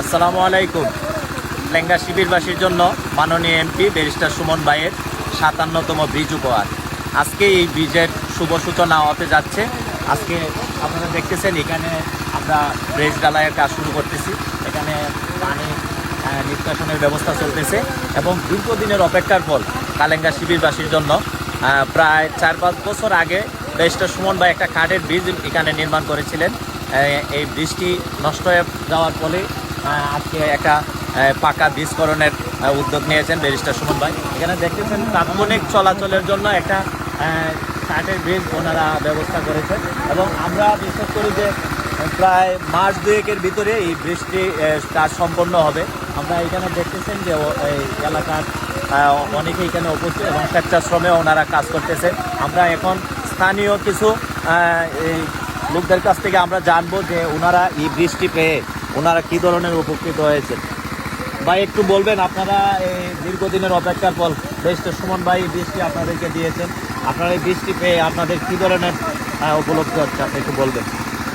আসসালামু আলাইকুম। লেঙ্গা শিবিরবাসীর জন্য মাননীয় এমপি ব্যারিস্টার সুমন ভাইয়ের সাতান্নতম ব্রিজ উপহার। আজকে এই ব্রিজের শুভ সূচনা হতে যাচ্ছে। আজকে আপনারা দেখতেছেন, এখানে আমরা ব্রিজ ডালাইয়ের কাজ শুরু করতেছি। এখানে পানি নিষ্কাশনের ব্যবস্থা চলতেছে এবং দীর্ঘদিনের অপেক্ষার ফল কালেঙ্গা শিবিরবাসীর জন্য। প্রায় চার পাঁচ বছর আগে ব্যারিস্টার সুমন ভাই একটা কাঠের ব্রিজ এখানে নির্মাণ করেছিলেন। এই ব্রিজটি নষ্ট হয়ে যাওয়ার ফলে আজকে একটা পাকা বীজকরণের আহ, উদ্যোগ নিয়েছেন ব্যারিস্টার সুমন ভাই। এখানে দেখতেছেন তাৎক্ষণিক চলাচলের জন্য একটা কাঠের ব্রিজ ওনারা ব্যবস্থা করেছেন। এবং আমরা বিশ্বাস করি যে প্রায় মাস দুয়েকের ভিতরে এই আহ, কাজ সম্পন্ন হবে। আমরা এখানে দেখতেছেন যে এই এলাকার অনেকে এখানে উপস্থিত এবং স্বেচ্ছাশ্রমে ওনারা কাজ করতেছে। আমরা এখন স্থানীয় কিছু লোকদের কাছ থেকে আমরা জানব যে ওনারা এই বৃষ্টি পেয়ে ওনারা কি ধরনের উপকৃত হয়েছে। ভাই, একটু বলবেন, আপনারা এই দীর্ঘদিনের অপেক্ষার ফল বেশটা সুমন ভাই বৃষ্টি আপনাদেরকে দিয়েছেন। আপনারা এই বৃষ্টি পেয়ে আপনাদের কি ধরনের উপলব্ধি হচ্ছে, আপনি একটু বলবেন।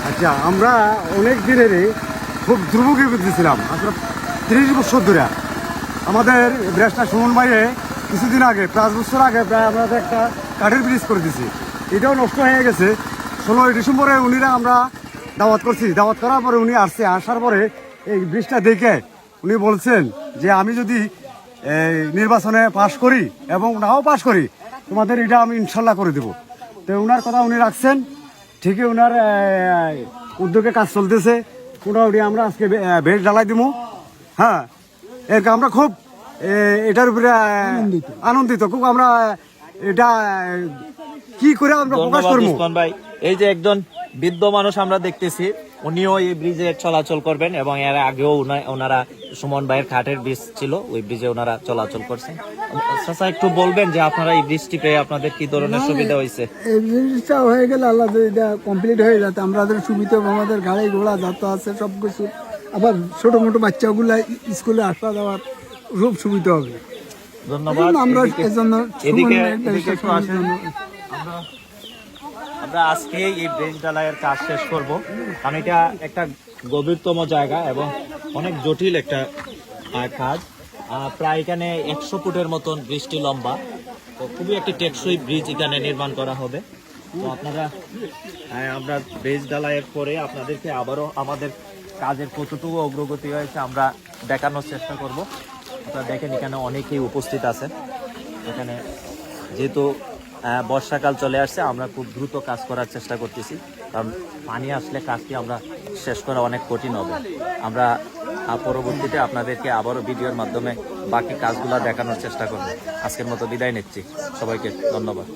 আচ্ছা আমরা অনেক দিনেরই খুব দুর্ভোগে বিদ্যেছিলাম আসলে তিরিশ বছর ধরে। আমাদের ব্রাশটা সুমন ভাইয়ে কিছুদিন আগে, পাঁচ বছর আগে প্রায় আমরা একটা কাঠের ব্রিজ করে দিছি। এটাও নষ্ট হয়ে গেছে। ষোলোই ডিসেম্বরে উনিরা আমরা দাওয়াত করছি। দাওয়াত করার পরে উনি আসছে। আসার পরে এই ব্রিজটা দেখে উনি বলছেন যে আমি যদি এই, নির্বাচনে পাশ করি এবং নাও পাশ করি তোমাদের এটা আমি ইনশাল্লাহ করে দেবো। তো ওনার কথা উনি রাখছেন। ঠিকই ওনার উদ্যোগে কাজ চলতেছে। মোটামুটি আমরা আজকে বে- আহ, বেশ ঢালাই দিব হ্যাঁ এর আমরা খুব এটার উপরে আনন্দিত। খুব আমরা এটা কি করে আমরা প্রকাশ করব? ভাই। এই যে একজন বৃদ্ধ মানুষ আমরা দেখতেছি উনিও এই ব্রিজে চলাচল করবেন এবং এর আগেও ওনারা সুমন ভাইয়ের খাটের ব্রিজ ছিল ওই ব্রিজে ওনারা চলাচল করছেন। চাচা একটু বলবেন যে আপনারা এই ব্রিজটি পেয়ে আপনাদের কি ধরনের সুবিধা হয়েছে? এই জিনিসটা হয়ে গেলে আল্লাহ এটা কমপ্লিট হয়ে যেত আমাদের সুবিধা হবে, আমাদের গাড়ি ঘোড়া যত আছে সব কিছু। আবার ছোট মোটো বাচ্চাগুলা স্কুলে আসা যাওয়ার খুব সুবিধা হবে। ধন্যবাদ। আমরা এজন্য এদিকে আসেন। আমরা আজকে এই ব্রিজ ঢালাইয়ের কাজ শেষ করব। কারণ এটা একটা গভীরতম জায়গা এবং অনেক জটিল একটা কাজ। প্রায় এখানে একশো ফুটের মতন ব্রিজটি লম্বা। তো খুবই একটি টেকসই ব্রিজ এখানে নির্মাণ করা হবে। তো আপনারা আমরা ব্রিজ ঢালাইয়ের পরে আপনাদেরকে আবারও আমাদের কাজের কতটুকু অগ্রগতি হয়েছে আমরা দেখানোর চেষ্টা করব। আপনারা দেখেন এখানে অনেকেই উপস্থিত আছেন। এখানে যেহেতু বর্ষাকাল চলে আসছে, আমরা খুব দ্রুত কাজ করার চেষ্টা করতেছি। কারণ পানি আসলে কাজটি আমরা শেষ করা অনেক কঠিন হবে। আমরা পরবর্তীতে আপনাদেরকে আবারও ভিডিওর মাধ্যমে বাকি কাজগুলো দেখানোর চেষ্টা করব। আজকের মতো বিদায় নিচ্ছি। সবাইকে ধন্যবাদ।